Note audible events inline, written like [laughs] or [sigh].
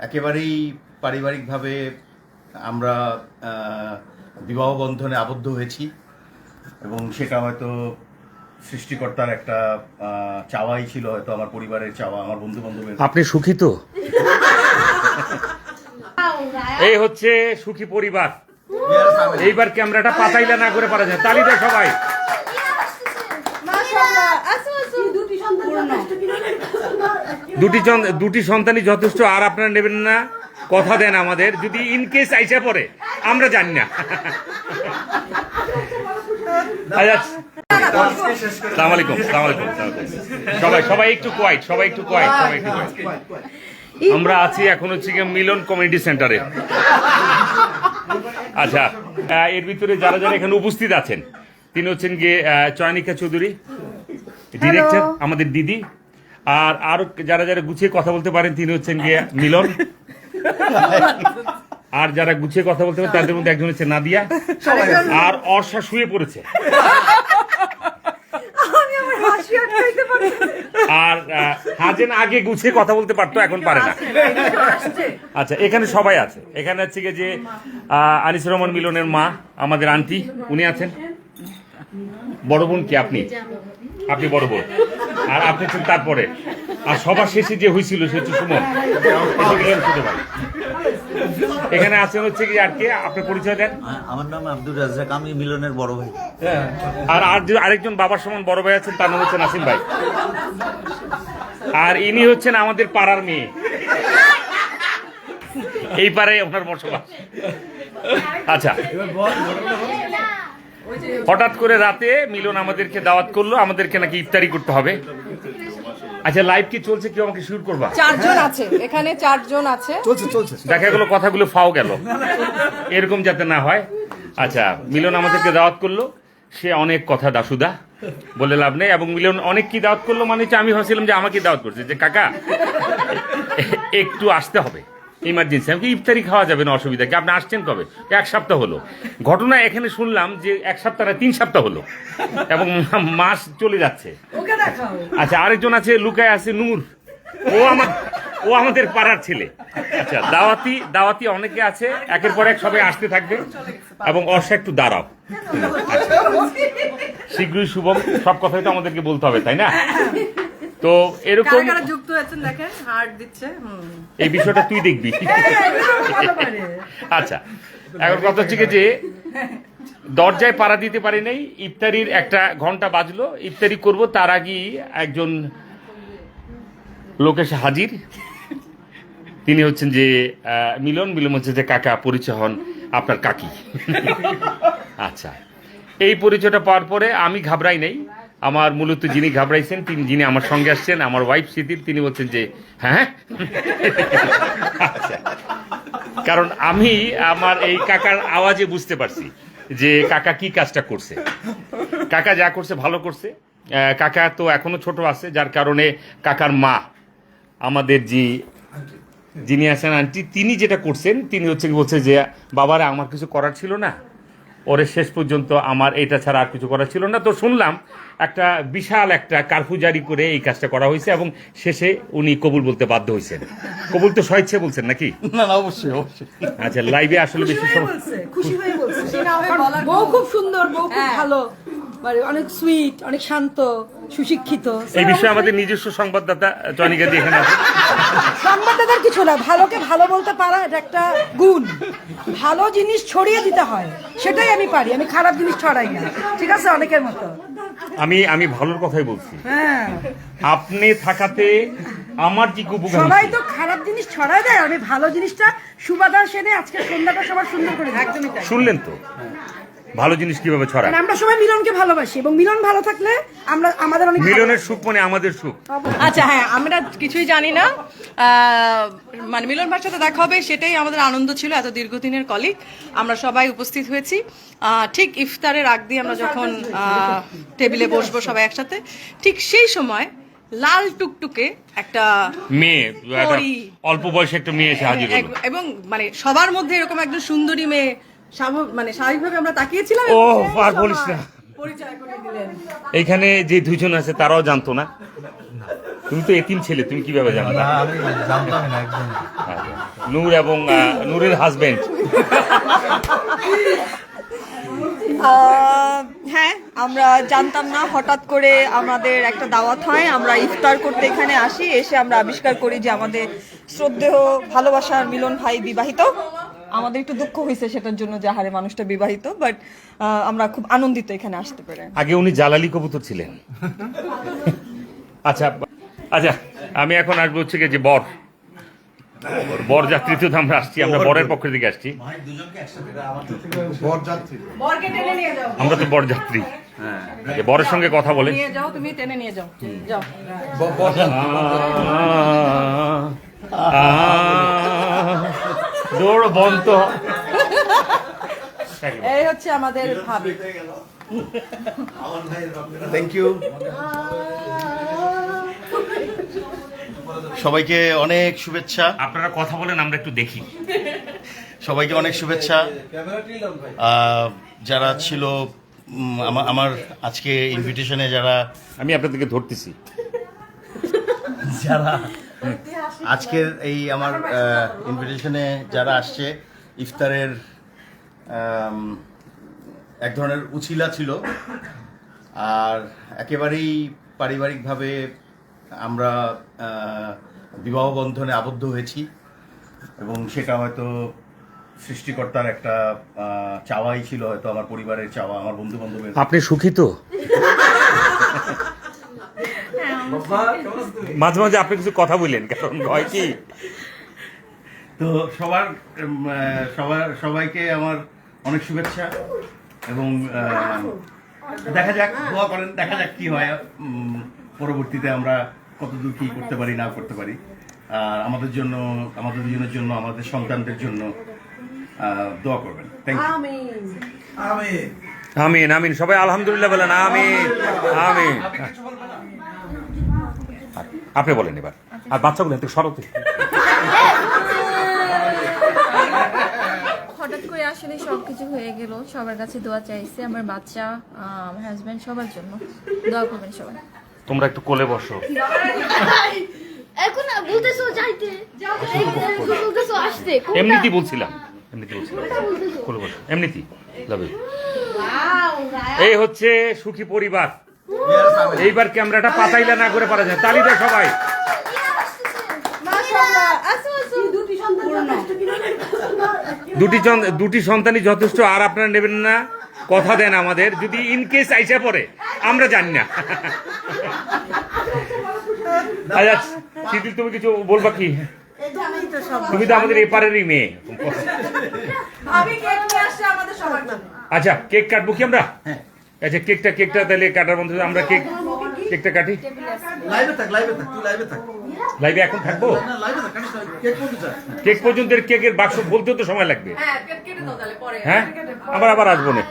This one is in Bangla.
একেবারেই পারিবারিকভাবে আমরা বিবাহ বন্ধনে আবদ্ধ হয়েছি এবং সেটা হয়তো সৃষ্টিকর্তার একটা চাওয়াই ছিল হয়তো আমার পরিবারের চাওয়া আমার বন্ধু বান্ধবের আপনি সুখী তো? [laughs] এই হচ্ছে সুখী পরিবার। এইবার ক্যামেরাটা পাতাইলা না করে পারা যায়? তালি দেয় সবাই। দুটি দুটি সন্তানই যথেষ্ট আর আপনারা নেবেন না। কথা দেন আমাদের যদি ইন কেস আইসা পড়ে আমরা জানি না। আচ্ছা। সবাই সবাই একটু কোয়াইট সবাই একটু কোয়াইট সবাই একটু। আমরা আছি এখন হচ্ছে গিয়ে মিলন কমিউনিটি সেন্টারে। আচ্ছা এর ভিতরে যারা যারা এখানে উপস্থিত আছেন তিনি হচ্ছেন গিয়ে চয়নিকা চৌধুরী ডিরেক্টর আমাদের দিদি। আর আরও যারা যারা গুছিয়ে কথা বলতে পারেন তিনি হচ্ছেন গিয়ে মিলন। আর যারা গুছিয়ে কথা বলতে পারেন তাদের মধ্যে একজন হচ্ছে নাদিয়া। আর অর্ষা শুয়ে পড়েছে। আর হাজেন আগে গুছিয়ে কথা বলতে পারতো এখন পারে না। আচ্ছা এখানে সবাই আছে। এখানে হচ্ছে গিয়ে যে আনিসুর রহমান মিলনের মা আমাদের আন্টি উনি আছেন। বড় বোন কি আপনি? আপনি বড় বোন। আর আপনি হচ্ছেন তারপরে। আর সবার শেষে যে হয়েছিল সে হচ্ছে সুমন। ছোট ভাই। এখানে আছেন হচ্ছে কি আর কে? আপনার পরিচয় দেন। আমার নাম আব্দুর রাজ্জাক আমি মিলনের বড় ভাই। আর আর আরেকজন বাবার সমান বড় ভাই আছেন তার নাম হচ্ছে নাসিম ভাই। আর ইনি হচ্ছেন আমাদের পাড়ার মেয়ে। এই পাড়ায় ওনার বসবাস। আচ্ছা। হঠাৎ করে রাতে মিলন আমাদেরকে দাওয়াত করল আমাদেরকে নাকি ইফতারি করতে হবে। আচ্ছা লাইভ কি চলছে? কেউ আমাকে শুট করবা? চারজন আছে। এখানে চারজন আছে। চলছে চলছে। দেখা গেলো কথাগুলো ফাও গেল। এরকম যাতে না হয়। আচ্ছা মিলন আমাদেরকে দাওয়াত করল। সে অনেক কথা দাসুদা বলে লাভ নেই। এবং মিলন অনেক কি দাওয়াত করল? মানে হচ্ছে আমি ভাবছিলাম যে আমাকে দাওয়াত করছে। যে কাকা একটু আসতে হবে। ইমার্জেন্সি আমি ইফতারি খাওয়া যাবে না অসুবিধা? কি আপনি আসছেন কবে? এক সপ্তাহ হলো। ঘটনা এখানে শুনলাম যে এক সপ্তাহ না তিন সপ্তাহ হলো। এবং মাস চলে যাচ্ছে। আচ্ছা আরেকজন আছে লুকায় আছে নূর। ও আমার ও আমাদের পাড়ার ছেলে। আচ্ছা দাওয়াতি দাওয়াতি অনেকে আছে। একের পর এক সবাই আসতে থাকবে। এবং অর্ষা একটু দাঁড়াও। আচ্ছা। শীঘ্রই শুভম সব কথাই তো আমাদেরকে বলতে হবে তাই না? তো এরকম যুক্ত হয়েছেন দেখেন? হার্ট দিচ্ছে এই বিষয়টা তুই দেখবি। আচ্ছা এখন কথা হচ্ছে কি যে দরজায় পাড়া দিতে পারি নাই ইফতারির একটা ঘণ্টা বাজলো ইফতারি করব তার আগেই একজন লোক এসে হাজির। তিনি হচ্ছেন যে মিলন মিলন হচ্ছে যে কাকা পরিচয় হন আপনার কাকি। আচ্ছা এই পরিচয়টা পাওয়ার পরে আমি ঘাবড়াই নাই। আমার মূলত যিনি ঘাবড়াইছেন, তিনি যিনি আমার সঙ্গে আসছেন, আমার ওয়াইফ স্মৃতির তিনি বলছেন যে হ্যাঁ? আচ্ছা। কারণ আমি আমার এই কাকার আওয়াজে বুঝতে পারছি যে কাকা কি কাজটা করছে। কাকা যা করছে ভালো করছে। কাকা তো এখনও ছোট আছে, যার কারণে কাকার মা, আমাদের যে যিনি আছেন আন্টি, তিনি যেটা করছেন, তিনি হচ্ছে বলছে যে, বাবারা, আমার কিছু করার ছিল না। ওরে শেষ পর্যন্ত আমার এটা ছাড়া আর কিছু করার ছিল না। তো শুনলাম একটা বিশাল একটা কারফু জারি করে এই কাজটা করা হয়েছে এবং শেষে উনি কবুল বলতে বাধ্য হয়েছেন। কবুল তো সহিচ্ছে বলছেন নাকি? না না অবশ্যই অবশ্যই। আচ্ছা লাইভে আসলে বেশি সময় খুশি হয়ে বলছে। বউ খুব সুন্দর বউ খুব ভালো। মানে অনেক সুইট অনেক শান্ত। সুশিক্ষিত। এই বিষয়ে আমাদের নিজস্ব সংবাদদাতা জনিকা দিয়ে এখানে আছে সংবাদদাতার কিছু না ভালোকে ভালো বলতে পারা এটা একটা গুণ। ভালো জিনিস ছড়িয়ে দিতে হয় সেটাই আমি পারি আমি খারাপ জিনিস ছড়াই না ঠিক আছে অনেকের মতো? আমি আমি ভালোর কথাই বলছি। হ্যাঁ। আপনি থাকাতে আমার কি উপকার সবাই তো খারাপ জিনিস ছড়ায় দেয় আমি ভালো জিনিসটা সুবাদার সেনে আজকে সন্ধ্যাটা সবার সুন্দর করে। একদমই শুনলেন তো? ভালো জিনিস কীভাবে ছড়ায়? মানে আমরা সবাই মিলনকে ভালোবাসি এবং মিলন ভালো থাকলে আমরা আমাদের অনেক মিলনের সুখ মানে আমাদের সুখ। আচ্ছা হ্যাঁ আমরা কিছুই জানি না। মানে মিলন ভাইয়ের সাথে দেখা হবে সেটাই আমাদের আনন্দ ছিল এত দীর্ঘদিনের কলিগ আমরা সবাই উপস্থিত হয়েছি। আহ, ঠিক ইফতারের আগ দিয়ে আমরা যখন আহ, টেবিলে বসবো সবাই একসাথে ঠিক সেই সময় লাল টুকটুকে একটা মেয়ে একটা অল্প বয়সে একটা মেয়ে এসে হাজির এবং মানে সবার মধ্যে এরকম একজন সুন্দরী মেয়ে মানে স্বাভাবিকভাবে আমরা তাকিয়েছিলাম ও আর বলিস না। পরিচয় এইখানে যে দুজন আছে তারাও জানতো না? তুমি তো এতিম ছেলে তুমি কীভাবে জানো না আমি জানতামই না একদম নূর এবং নূরের হাজবেন্ড আহ, হ্যাঁ আমরা জানতাম না হঠাৎ করে আমাদের একটা দাওয়াত হয়। আমরা ইফতার করতে এখানে আসি এসে আমরা আবিষ্কার করি যে আমাদের শ্রদ্ধেয় ভালোবাসার মিলন ভাই বিবাহিত। আমাদের একটু দুঃখ হয়েছে সেটার জন্য যে হারে মানুষটা বিবাহিত বাট আমরা খুব আনন্দিত এখানে আসতে পেরে আগে উনি জালালি কবুতর ছিলেন আচ্ছা আচ্ছা আমি এখন আসব হচ্ছে গিয়ে যে বর বর যাত্রীতে তো আমরা আসছি আমরা বরের পক্ষ থেকে আসছি আমরা তো বর যাত্রী বরের সঙ্গে কথা বলে নিয়ে যাও দৌড় বন্ধ। এই হচ্ছে আমাদের ভাবি। থ্যাংক ইউ সবাইকে অনেক শুভেচ্ছা। আপনারা কথা বলেন আমরা একটু দেখি। সবাইকে অনেক শুভেচ্ছা। যারা ছিল আমার আজকে ইনভিটেশনে যারা আমি আপনাদেরকে ধরতেছি। যারা আজকের এই আমার ইনভিটেশনে যারা আসছে ইফতারের এক ধরনের উছিলা ছিল। আর একেবারেই পারিবারিকভাবে আমরা বিবাহ বন্ধনে আবদ্ধ হয়েছি। এবং সেটা হয়তো সৃষ্টিকর্তার একটা চাওয়াই ছিল হয়তো আমার পরিবারের চাওয়া আমার বন্ধু বান্ধবের আপনি সুখী তো? [laughs] মাঝে মাঝে আপনি কিছু কথা বললেন কারণ হয় কি? তো সবার সবার সবাইকে আমার অনেক শুভেচ্ছা এবং দেখা যাক দোয়া করেন দেখা যাক কি হয় পরবর্তীতে আমরা কতদূর কি করতে পারি না করতে পারি। আর আমাদের জন্য আমাদের দুজনের জন্য আমাদের সন্তানদের জন্য দোয়া করবেন। থ্যাংক ইউ আমিন। আমিন। সবাই আলহামদুলিল্লাহ বলেন আমিন আমিন। আপনি বলেন এবার। আর বাচ্চাগুলো একটু সরতে হঠাৎ করে আসলে সবকিছু হয়ে গেল সবার কাছে দোয়া চাইছে আমার বাচ্চা আমার হাজব্যান্ড সবার জন্য। দোয়া করবেন সবাই। তোমরা একটু কোলে বসো। এখন বলতেছো যাইতে। বলতেছো আসতে এমনিতেই বলছিলাম এমনিতেই বলছিলাম। কোলে বসো এমনিতেই। যাবে এই হচ্ছে সুখী পরিবার। এইবার ক্যামেরাটা পাতাইলা না করে পারা যায়। তালি দেয় সবাই। দুটি দুটি সন্তানই যথেষ্ট আর আপনারা নেবেন না। কথা দেন আমাদের যদি ইন কেস আইসা পড়ে আমরা জানি না। আচ্ছা শিথিল তুমি কিছু বলবা কি? তুমি তো আমাদের এপারেরই মেয়ে। আচ্ছা কেক কাটবো কি আমরা? আচ্ছা কেকটা কেকটা তাহলে কাটার মধ্যে আমরা কেক কেকটা কাটি? লাইভে থাক লাইভে থাক তুই লাইভে থাক। লাইভে এখন থাকব? না লাইভে থাক কানিস কেক পর্যন্ত কেকের বাক্স বলতেও তো সময় লাগবে। হ্যাঁ কেটে দাও তাহলে পরে। হ্যাঁ? আবার আবার আসব না।